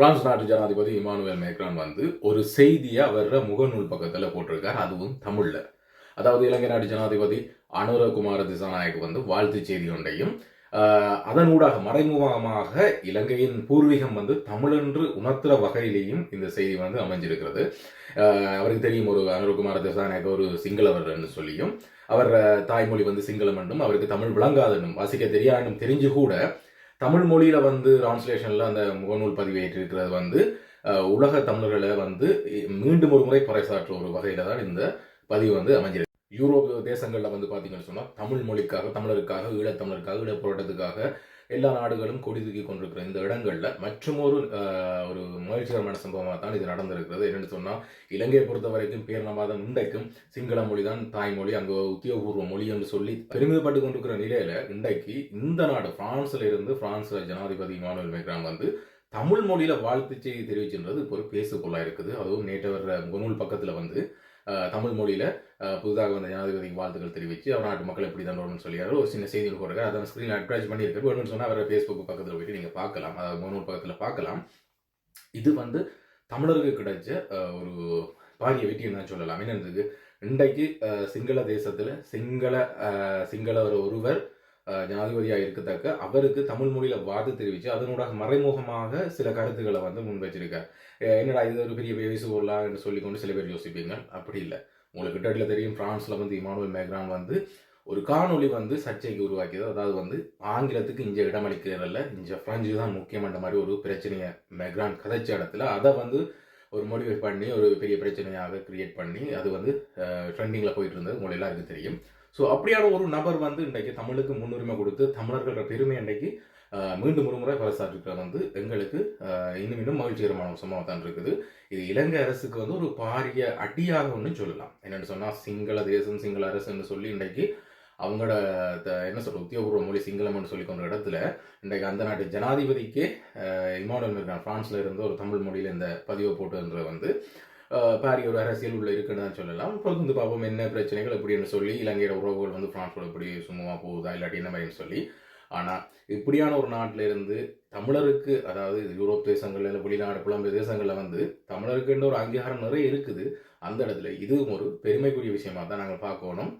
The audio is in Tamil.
பிரான்ஸ் நாட்டு ஜனாதிபதி இமானுவேல் மேக்ரான் வந்து ஒரு செய்தியை அவர முகநூல் பக்கத்தில் போட்டிருக்கார் அதுவும் தமிழில். அதாவது இலங்கை நாட்டு ஜனாதிபதி அனுரகுமார திசாநாயக் வந்து வாழ்த்து செய்தி ஒன்றையும் அதனூடாக மறைமுகமாக இலங்கையின் பூர்வீகம் வந்து தமிழென்று உணர்த்துற வகையிலேயும் இந்த செய்தி வந்து அமைஞ்சிருக்கிறது. அவருக்கு தெரியும் ஒரு அனுரகுமார திசாநாயக் ஒரு சிங்களவர் என்று சொல்லியும் அவர் தாய்மொழி வந்து சிங்களம் என்றும் அவருக்கு தமிழ் விளங்காதனும் வாசிக்க தெரியாதும் தெரிஞ்சு கூட தமிழ் மொழியில் வந்து டிரான்ஸ்லேஷனில் அந்த முகநூல் பதிவேற்றிருக்கிறது வந்து உலக தமிழர்களை வந்து மீண்டும் ஒரு முறை பறைசாற்ற ஒரு வகையில தான் இந்த பதிவு வந்து அமைஞ்சிருக்கு. யூரோப் தேசங்களில் வந்து பார்த்தீங்கன்னு சொன்னால் தமிழ் மொழிக்காக தமிழருக்காக ஈழத்தமிழருக்காக ஈழப் போராட்டத்துக்காக எல்லா நாடுகளும் கொடி தூக்கி கொண்டிருக்கிற இந்த இடங்களில் மற்றும் ஒரு ஒரு மகிழ்ச்சிகரமான சம்பவமாக தான் இது நடந்திருக்கிறது. என்னென்னு சொன்னால் இலங்கையை பொறுத்த வரைக்கும் பேரணவாதம் இன்றைக்கும் சிங்கள மொழி தான் தாய்மொழி அங்கே உத்தியோகபூர்வ மொழி என்று சொல்லி பெருமிதப்பட்டு கொண்டிருக்கிற நிலையில் இன்றைக்கு இந்த நாடு பிரான்ஸில் இருந்து பிரான்ஸ்ல ஜனாதிபதி இமானுவேல் மேக்ரான் வந்து தமிழ் மொழியில் வாழ்த்து செய்தி தெரிவிச்சுன்றது இப்போ ஒரு பேசுகொள்ளாக இருக்குது. அதுவும் நேற்று வர்ற முகநூல் பக்கத்தில் வந்து தமிழ் மொழியில் புதிதாக வந்த ஜனாதிபதிக்கு வாழ்த்துக்கள் தெரிவித்து அவர் நாட்டு மக்கள் எப்படி தண்டோம்னு வரும்னு சொல்லியாரு. ஒரு சின்ன செய்திகள் போடுறாரு அதை ஸ்க்ரீன் அட்வைஸ் பண்ணியிருக்காரு. வேணும்னு சொன்னால் அவரை ஃபேஸ்புக் பக்கத்தில் போயிட்டு நீங்கள் பார்க்கலாம். அதாவது முகநூல் பக்கத்தில் பார்க்கலாம். இது வந்து தமிழருக்கு கிடைச்ச ஒரு பாரிய வெற்றின்னு தான் சொல்லலாம். என்னதுக்கு இன்றைக்கு சிங்கள தேசத்தில் சிங்கள சிங்களவர் ஒருவர் ஜனாதிபதியாக இருக்கத்தக்க அவருக்கு தமிழ் மொழியில் வாது தெரிவித்து அதனூடாக மறைமுகமாக சில கருத்துக்களை வந்து முன் வச்சிருக்கார் என்னடா இது ஒரு பெரிய பேசு பொருளா என்று சொல்லிக்கொண்டு சில பேர் யோசிப்பீங்க அப்படி இல்லை. உங்களுக்கு கிட்ட தெரியும் ஃப்ரான்ஸில் வந்து இமானுவல் மேக்ரான் வந்து ஒரு காணொளி வந்து சர்ச்சைக்கு உருவாக்கியது. அதாவது வந்து ஆங்கிலத்துக்கு இங்கே இடமளிக்கிறதில்ல. இங்கே ஃப்ரெஞ்சு தான் முக்கியமான மாதிரி ஒரு பிரச்சனையை மெக்ரான் கதைச்ச இடத்துல அதை வந்து ஒரு மோடிவேட் பண்ணி ஒரு பெரிய பிரச்சனையாக கிரியேட் பண்ணி அது வந்து ட்ரெண்டிங்கில் போயிட்டு இருந்தது. உங்களுக்கு எல்லாருக்கும் தெரியும். ஸோ அப்படியான ஒரு நபர் வந்து இன்றைக்கு தமிழுக்கு முன்னுரிமை கொடுத்து தமிழர்கள பெருமை இன்றைக்கு மீண்டும் ஒரு முறை பறைசாற்றுக்கிறது வந்து எங்களுக்கு இன்னும் இன்னும் மகிழ்ச்சிகரமான சம்பவம் தான் இருக்குது. இது இலங்கை அரசுக்கு வந்து ஒரு பாரிய அடியாக ஒன்று சொல்லலாம். என்னென்னு சொன்னால் சிங்கள தேசம் சிங்கள அரசுன்னு சொல்லி இன்றைக்கு அவங்களோட த- என்ன சொல்ற உத்தியோகபூர்வ மொழி சிங்களம்னு சொல்லி கொண்ட இடத்துல இன்றைக்கு அந்த நாட்டு ஜனாதிபதிக்கே இமானுவல் இமானுவேல் ஃப்ரான்ஸில் இருந்து ஒரு தமிழ் மொழியில் இந்த பதிவை போட்டுன்றது வந்து பாரிய ஒரு அரசியல் உள்ள இருக்குன்னு தான் சொல்லலாம். அப்புறம் வந்து பார்ப்போம் என்ன பிரச்சனைகள் எப்படின்னு சொல்லி இலங்கையோட உறவுகள் வந்து பிரான்ஸோட எப்படி சும்மா போகுதா இல்லாட்டி என்ன மாதிரின்னு சொல்லி. ஆனால் இப்படியான ஒரு நாட்டில இருந்து தமிழருக்கு அதாவது யூரோப் தேசங்கள்ல இல்லை வெளிநாடு புலம்பெயர் தேசங்களில் வந்து தமிழருக்குன்ற ஒரு அங்கீகாரம் நிறைய இருக்குது. அந்த இடத்துல இதுவும் ஒரு பெருமைக்குரிய விஷயமா தான் நாங்கள் பார்க்கணும்.